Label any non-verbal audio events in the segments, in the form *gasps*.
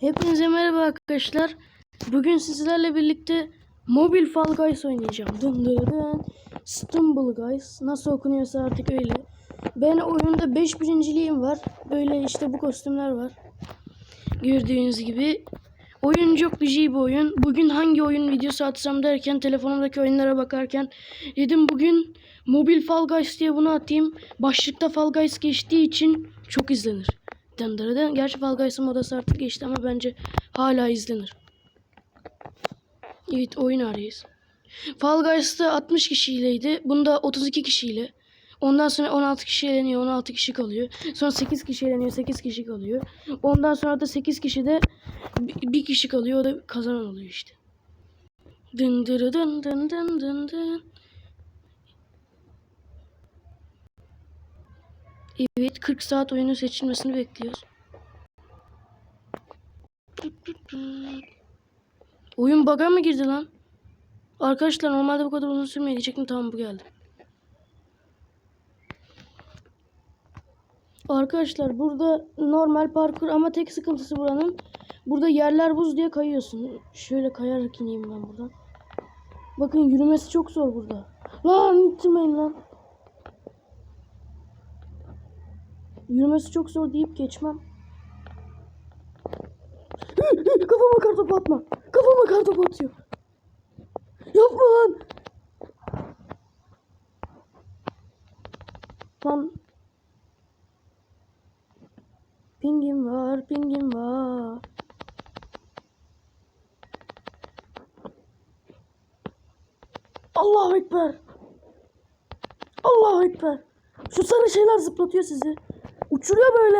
Hepinize merhaba arkadaşlar. Bugün sizlerle birlikte Mobil Fall Guys oynayacağım. Dın dın dın. Stumble Guys. Nasıl okunuyorsa artık öyle. Ben oyunda 5 birinciliğim var. Böyle işte bu kostümler var. Gördüğünüz gibi. Oyun çok güzel bir oyun. Bugün hangi oyun videosu atsam derken telefonumdaki oyunlara bakarken dedim bugün Mobil Fall Guys diye bunu atayım. Başlıkta Fall Guys geçtiği için çok izlenir. Dın. Gerçi Fall Guys'ın modası artık geçti ama bence hala izlenir. Evet oyun arayız. Fall Guys'ta 60 kişiyleydi. Bunda 32 kişiyle. Ondan sonra 16 kişi eleniyor. 16 kişi kalıyor. Sonra 8 kişi eleniyor. 8 kişi kalıyor. Ondan sonra da 8 kişi de bir kişi kalıyor. O da kazanan oluyor işte. Dın dırı dın dın dın dın dın. Evet 40 saat oyunun seçilmesini bekliyoruz. Oyun bug'a mı girdi lan? Arkadaşlar normalde bu kadar uzun sürmeye diyecektim tamam bu geldi. Arkadaşlar burada normal parkur ama tek sıkıntısı buranın. Burada yerler buz diye kayıyorsun. Şöyle kayarak ineyim ben buradan. Bakın yürümesi çok zor burada. Lan ittirmeyin lan. Yürümesi çok zor deyip geçmem. Kafama kartopu atma. Kafama kartopu atıyor. Yapma lan. Lan. Pingim var, pingim var. Allahu Ekber. Allahu Ekber. Şu sarı şeyler zıplatıyor sizi. Uçuruyor böyle.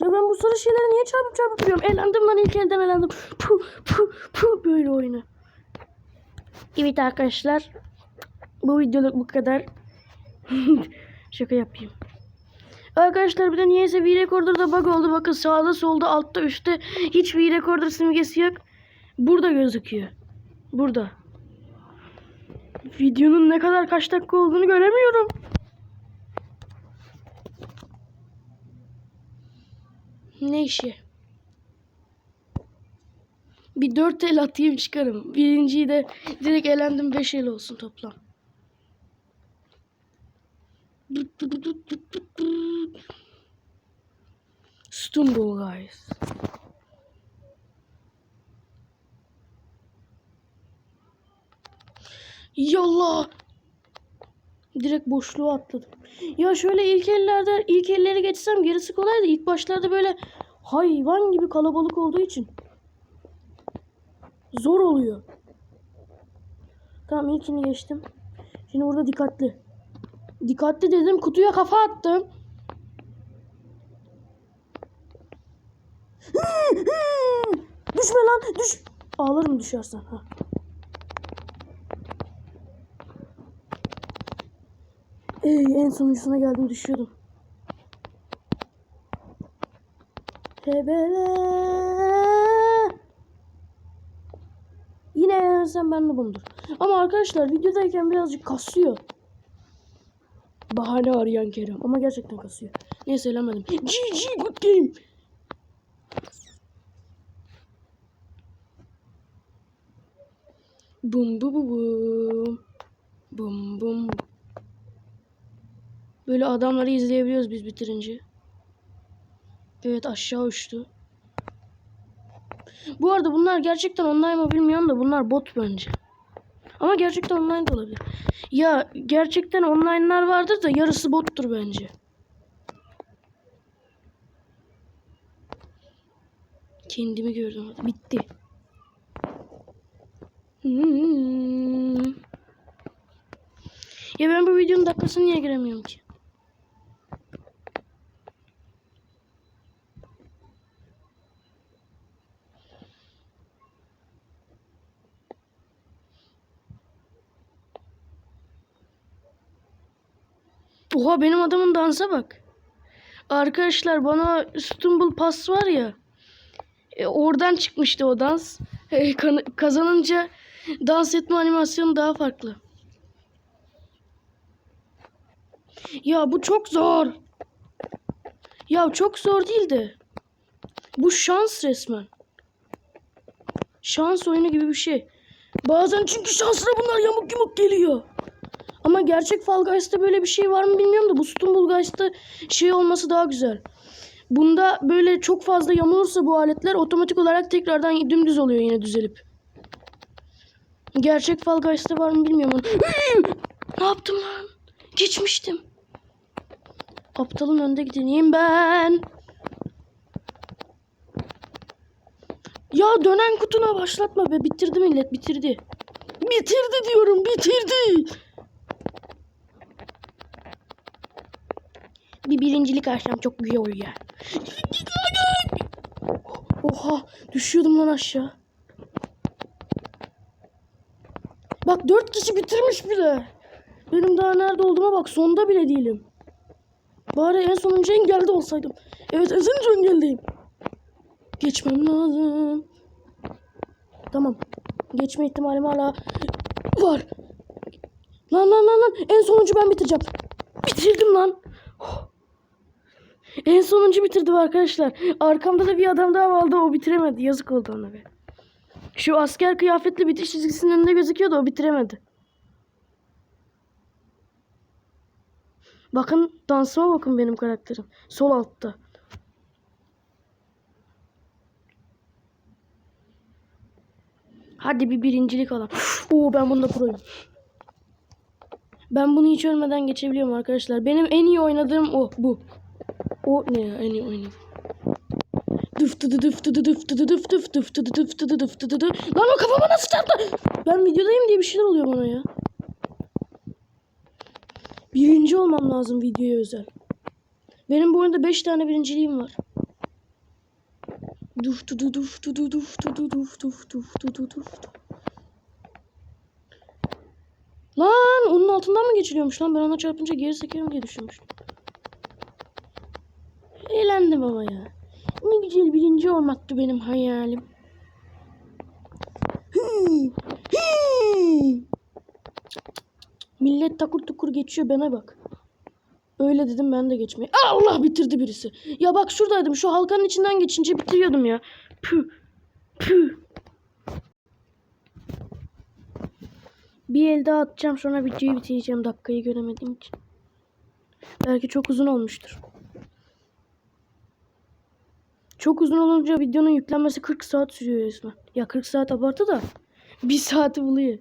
Ya ben bu sarı şeyleri niye çarpıp çarpıp duruyorum? Elendim lan ilk elden elendim. Puh puh puh böyle oyunu. Evet arkadaşlar. Bu videoluk bu kadar. *laughs* Şaka yapayım. Arkadaşlar bir de niyeyse V-Recorder'da bug oldu. Bakın sağda solda altta üstte hiç V-Recorder simgesi yok. Burada gözüküyor. Burada. Videonun ne kadar kaç dakika olduğunu göremiyorum. Ne işi? Bir dört el atayım çıkarım. Birinciyi de direkt elendim beş el olsun toplam. Stumble guys. Yallah. Direkt boşluğa atladım. Ya şöyle ilk ellerde ilk elleri geçsem gerisi kolaydı. İlk başlarda böyle hayvan gibi kalabalık olduğu için zor oluyor. Tamam ilkini geçtim. Şimdi burada dikkatli. Dikkatli dedim kutuya kafa attım. Düşme lan düş. Ağlarım düşersen. Ha. Ey, en sonuncusuna geldim düşüyordum. Hebele. Yine eğlensem ben de bundur. Ama arkadaşlar videodayken birazcık kasıyor. Bahane arayan Kerem. Ama gerçekten kasıyor. Neyse eğlenmedim. GG good game. Bum bu bu bum. Bum bum. Böyle adamları izleyebiliyoruz biz bitirince. Evet aşağı uçtu. Bu arada bunlar gerçekten online mı bilmiyorum da bunlar bot bence. Ama gerçekten online de olabilir. Ya gerçekten online'lar vardır da yarısı bottur bence. Kendimi gördüm. Bitti. Hmm. Ya ben bu videonun dakikasını niye giremiyorum ki? Oha benim adamın dansa bak. Arkadaşlar bana Stumble Pass var ya. e, oradan çıkmıştı o dans. E, kazanınca dans etme animasyonu daha farklı. Ya bu çok zor. Ya çok zor değil de. Bu şans resmen. Şans oyunu gibi bir şey. Bazen çünkü şansına bunlar yamuk yumuk geliyor. Ama gerçek Fall Guys'ta böyle bir şey var mı bilmiyorum da bu Stumble Guys'ta şey olması daha güzel. Bunda böyle çok fazla yamulursa bu aletler otomatik olarak tekrardan dümdüz oluyor yine düzelip. Gerçek Fall Guys'ta var mı bilmiyorum. ne yaptım lan? Geçmiştim. Aptalın önde gideneyim ben. Ya dönen kutuna başlatma be. Bitirdi millet bitirdi. Bitirdi diyorum bitirdi. Bir birincilik açsam çok güzel olur ya. Oha düşüyordum lan aşağı. Bak dört kişi bitirmiş bile. Benim daha nerede olduğuma bak sonda bile değilim. Bari en sonuncu engelde olsaydım. Evet en sonuncu engeldeyim. Geçmem lazım. Tamam. Geçme ihtimalim hala var. Lan lan lan lan. En sonuncu ben bitireceğim. Bitirdim lan. Oh. En sonuncu bitirdim arkadaşlar. Arkamda da bir adam daha vardı o bitiremedi. Yazık oldu ona be. Şu asker kıyafetli bitiş çizgisinin önünde gözüküyordu o bitiremedi. Bakın dansıma bakın benim karakterim. Sol altta. Hadi bir birincilik alalım. Oo ben bunda proyum. Ben bunu hiç ölmeden geçebiliyorum arkadaşlar. Benim en iyi oynadığım o bu. O ne ya en iyi oynadığım. Dıf dıdı dıf dıdı dıf dıdı dıf dıf dıf dıdı dıf dıdı dıf dıdı dı. Lan o kafama nasıl çarptı? Ben videodayım diye bir şeyler oluyor bana ya. Birinci olmam lazım videoya özel. Benim bu oyunda 5 tane birinciliğim var. Duf dudu duf dudu duf dudu duf duf duf dudu duf. Lan onun altından mı geçiliyormuş lan? Ben ona çarpınca geri sekerim diye düşünmüştüm. Eğlendim ama ya. Ne güzel birinci olmaktı benim hayalim. Millet takur tukur geçiyor bana bak. Öyle dedim ben de geçmeyi. Allah bitirdi birisi. Ya bak şuradaydım. Şu halkanın içinden geçince bitiriyordum ya. Püh. Püh. Bir el daha atacağım sonra videoyu bitireceğim dakikayı göremediğim için. Belki çok uzun olmuştur. Çok uzun olunca videonun yüklenmesi 40 saat sürüyor resmen. Ya 40 saat abartı da. Bir saati buluyor.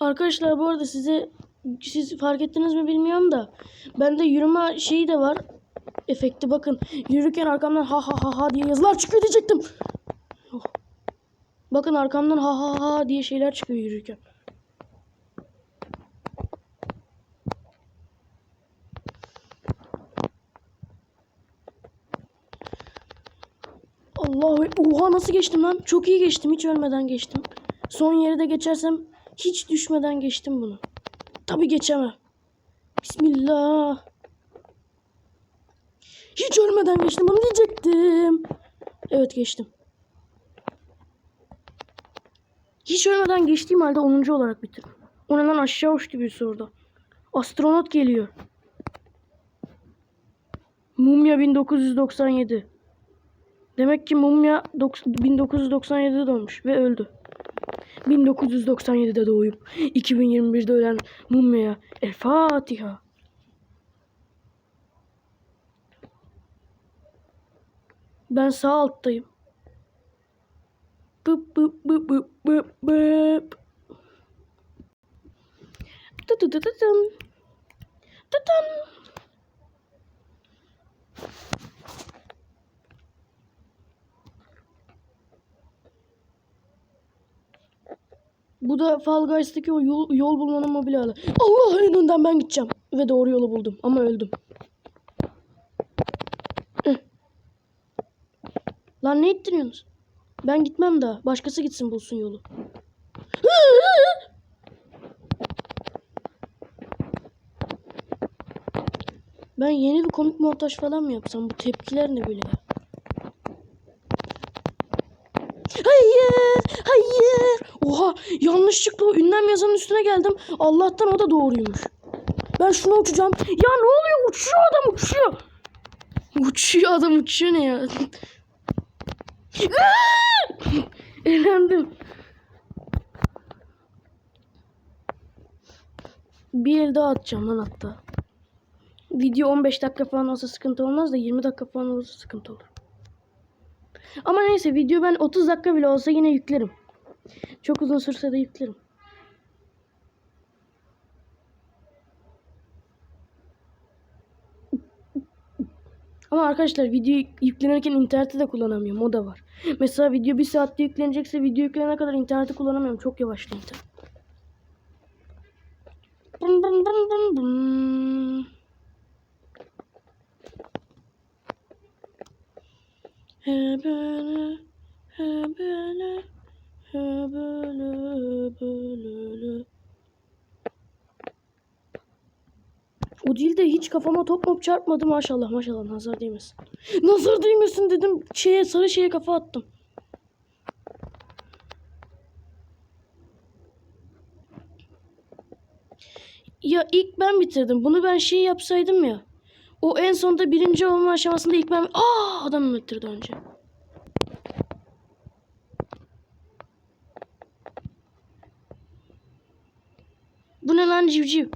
Arkadaşlar bu arada size siz fark ettiniz mi bilmiyorum da bende yürüme şeyi de var efekti bakın yürürken arkamdan ha ha ha ha diye yazılar çıkıyor diyecektim. Bakın arkamdan ha ha ha diye şeyler çıkıyor yürürken. Allahu Oha nasıl geçtim lan? Çok iyi geçtim. Hiç ölmeden geçtim. Son yeri de geçersem hiç düşmeden geçtim bunu. Tabi geçemem. Bismillah. Hiç ölmeden geçtim. Bunu diyecektim. Evet geçtim. Hiç ölmeden geçtiğim halde 10. olarak bitirdim. O ne lan aşağı uçtu birisi orada. Astronot geliyor. Mumya 1997. Demek ki Mumya 1997'de doğmuş ve öldü. 1997'de doğup 2021'de ölen Mumya'ya El Fatiha. Ben sağ alttayım. Bıp bıp bıp bıp bıp bıp. Tı tı tı tı tım. Tı tım. Bu da Fall Guys'taki o yol, yol bulmanın mobil hali. Allah önünden ben gideceğim. Ve doğru yolu buldum. Ama öldüm. Lan ne ittiriyorsunuz? Ben gitmem daha. Başkası gitsin bulsun yolu. Ben yeni bir komik montaj falan mı yapsam? Bu tepkiler ne böyle? Hayır, hayır. Oha, yanlışlıkla o ünlem yazanın üstüne geldim. Allah'tan o da doğruymuş. Ben şuna uçacağım. Ya ne oluyor? Uçuyor adam uçuyor. Uçuyor adam uçuyor ne ya? Eğlendim. Bir el daha atacağım lan hatta. Video 15 dakika falan olsa sıkıntı olmaz da 20 dakika falan olursa sıkıntı olur. Ama neyse video ben 30 dakika bile olsa yine yüklerim. Çok uzun sürse de yüklerim. Ama arkadaşlar video yüklenirken interneti de kullanamıyorum. O da var. Mesela video bir saatte yüklenecekse video yüklenene kadar interneti kullanamıyorum. Çok yavaş internet. Bum bum bum bum bum. He böyle, he böyle, he. O değil de hiç kafama top mop çarpmadı maşallah maşallah nazar değmesin. Nazar değmesin dedim şeye sarı şeye kafa attım. Ya ilk ben bitirdim. Bunu ben şey yapsaydım ya. O en sonunda birinci olma aşamasında ilk ben... Aa adam bitirdi önce. Bu ne lan civciv?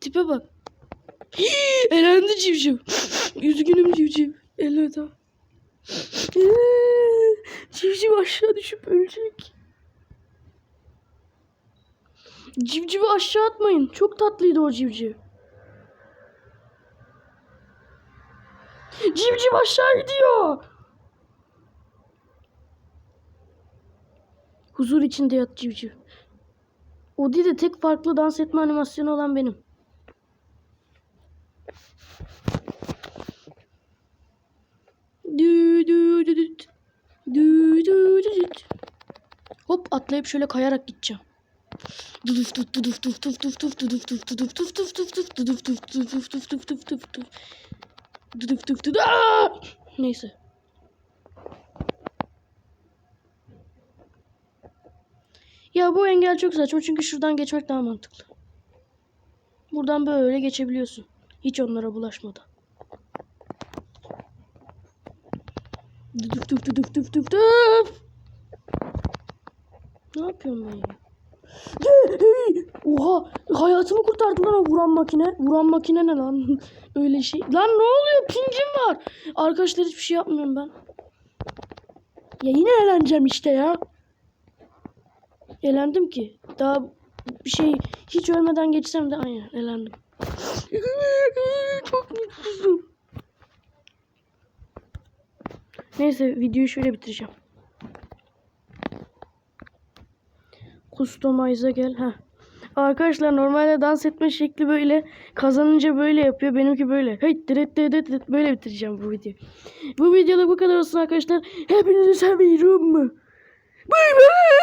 Tipe bak. *gasps* Elendi civciv. *gasps* Üzgünüm civciv. Elveda. *gasps* Civciv aşağı düşüp ölecek. Civcivi aşağı atmayın. Çok tatlıydı o civciv. Civciv aşağı gidiyor. Huzur içinde yat civciv. O değil de tek farklı dans etme animasyonu olan benim. Duf. Duduf duf duf. Aa! Neyse. Ya bu engel çok saçma çünkü şuradan geçmek daha mantıklı. Buradan böyle geçebiliyorsun. Hiç onlara bulaşmadan. Duf duf duf duf duf duf. Ne yapıyorum ben ya? Oha hayatımı kurtardı lan o vuran makine. Vuran makine ne lan? *laughs* Öyle şey. Lan ne oluyor? Pingim var. Arkadaşlar hiçbir şey yapmıyorum ben. Ya yine eğleneceğim işte ya. Elendim ki. Daha bir şey hiç ölmeden geçsem de aynen elendim. *laughs* Çok mutsuzum. Neyse videoyu şöyle bitireceğim. Customize'a gel. ha. Arkadaşlar normalde dans etme şekli böyle. Kazanınca böyle yapıyor. Benimki böyle. Hey, direkt direkt böyle bitireceğim bu videoyu. Bu videoda bu kadar olsun arkadaşlar. Hepinizi seviyorum. Bay bay.